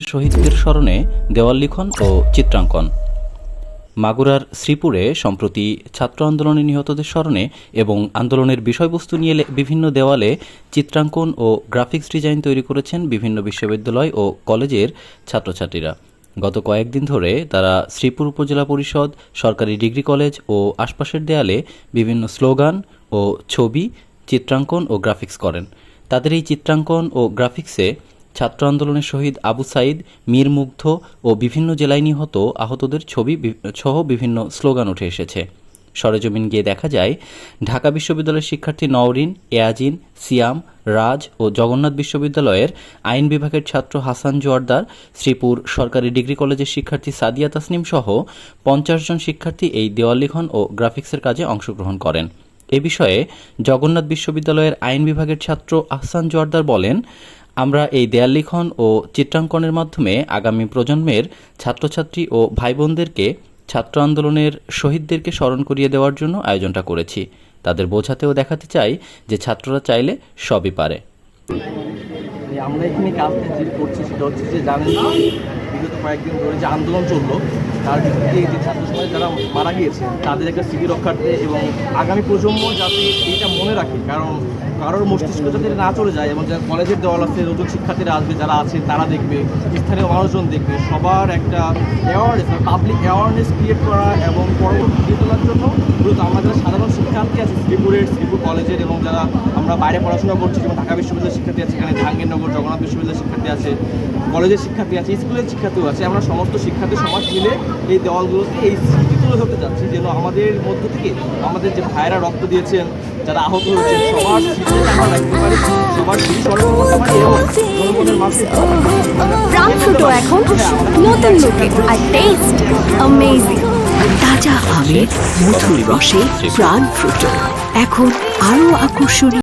শহীদদের স্মরণে দেওয়াল লিখন ও চিত্রাঙ্কন। মাগুরার শ্রীপুরে সম্প্রতি ছাত্র আন্দোলনে নিহতদের স্মরণে এবং আন্দোলনের বিষয়বস্তু নিয়ে বিভিন্ন দেওয়ালে চিত্রাঙ্কন ও গ্রাফিক্স ডিজাইন তৈরি করেছেন বিভিন্ন বিশ্ববিদ্যালয় ও কলেজের ছাত্রছাত্রীরা। গত কয়েকদিন ধরে তারা শ্রীপুর উপজেলা পরিষদ, সরকারি ডিগ্রি কলেজ ও আশপাশের দেয়ালে বিভিন্ন স্লোগান ও ছবি, চিত্রাঙ্কন ও গ্রাফিক্স করেন। তাদের এই চিত্রাঙ্কন ও গ্রাফিক্সে ছাত্র আন্দোলনের শহীদ আবু সাইদ, মীর মুগ্ধ ও বিভিন্ন জেলায় নিহত আহতদের ছবি সহ বিভিন্ন স্লোগান উঠে এসেছে। সরেজমিন গিয়ে দেখা যায়, ঢাকা বিশ্ববিদ্যালয়ের শিক্ষার্থী নওরিন, এয়াজিন, সিয়াম, রাজ ও জগন্নাথ বিশ্ববিদ্যালয়ের আইন বিভাগের ছাত্র হাসান জোয়ারদার, শ্রীপুর সরকারি ডিগ্রি কলেজের শিক্ষার্থী সাদিয়া তাসনিম সহ পঞ্চাশ জন শিক্ষার্থী এই দেওয়াল লিখন ও গ্রাফিক্সের কাজে অংশগ্রহণ করেন। এ বিষয়ে জগন্নাথ বিশ্ববিদ্যালয়ের আইন বিভাগের ছাত্র আহসান জোয়ারদার বলেন, আমরা এই দেয়াল লিখন ও চিত্রাঙ্কনের মাধ্যমে আগামী প্রজন্মের ছাত্রছাত্রী ও ভাই বোনদেরকে ছাত্র আন্দোলনের শহীদদেরকে স্মরণ করিয়ে দেওয়ার জন্য আয়োজনটা করেছি। তাদের বোঝাতেও দেখাতে চাই যে ছাত্ররা চাইলে সবই পারে। আমরা এখানে কাজটা করছি সেটা হচ্ছে যে জানেন বিগত কয়েকদিন ধরে যে আন্দোলন চলল, তার ভিত্তিতে যে ছাত্র সমাজ যারা মারা গিয়েছে, তাদের একটা স্মৃতি রক্ষার্থে এবং আগামী প্রজন্ম যাতে এইটা মনে রাখে, কারণ কারোর মস্তিষ্ক যাতে না চলে যায় এবং যারা কলেজের দেওয়াল আছে, নতুন শিক্ষার্থীরা আসবে, যারা আছে, তারা দেখবে, স্থানীয় মানুষজন দেখবে, সবার একটা অ্যাওয়ারনেস পাবলিক অ্যাওয়ারনেস ক্রিয়েট করা এবং পরবর্তী তোলার জন্য মূলত আমরা যারা সাধারণ শিক্ষার্থী আছে, শ্রীপুরের, শ্রীপুর কলেজের এবং যারা আমরা বাইরে পড়াশোনা করছি, যেমন ঢাকা বিশ্ববিদ্যালয়ের শিক্ষার্থী আছে, এখানে জাহাঙ্গীরনগর, জগন্নাথ বিশ্ববিদ্যালয়ের শিক্ষার্থী আছে, কলেজের শিক্ষার্থী আছে, স্কুলের শিক্ষার্থীও আছে। আমরা সমস্ত শিক্ষার্থী সমাজ মিলে এই দেওয়ালগুলোতে এই স্মৃতি তুলে ধরতে চাচ্ছি যেন আমাদের মধ্য থেকে আমাদের যে ভাইয়েরা রক্ত দিয়েছেন, যারা আহত হয়েছেন, সবার এখন আরও আকর্ষণীয়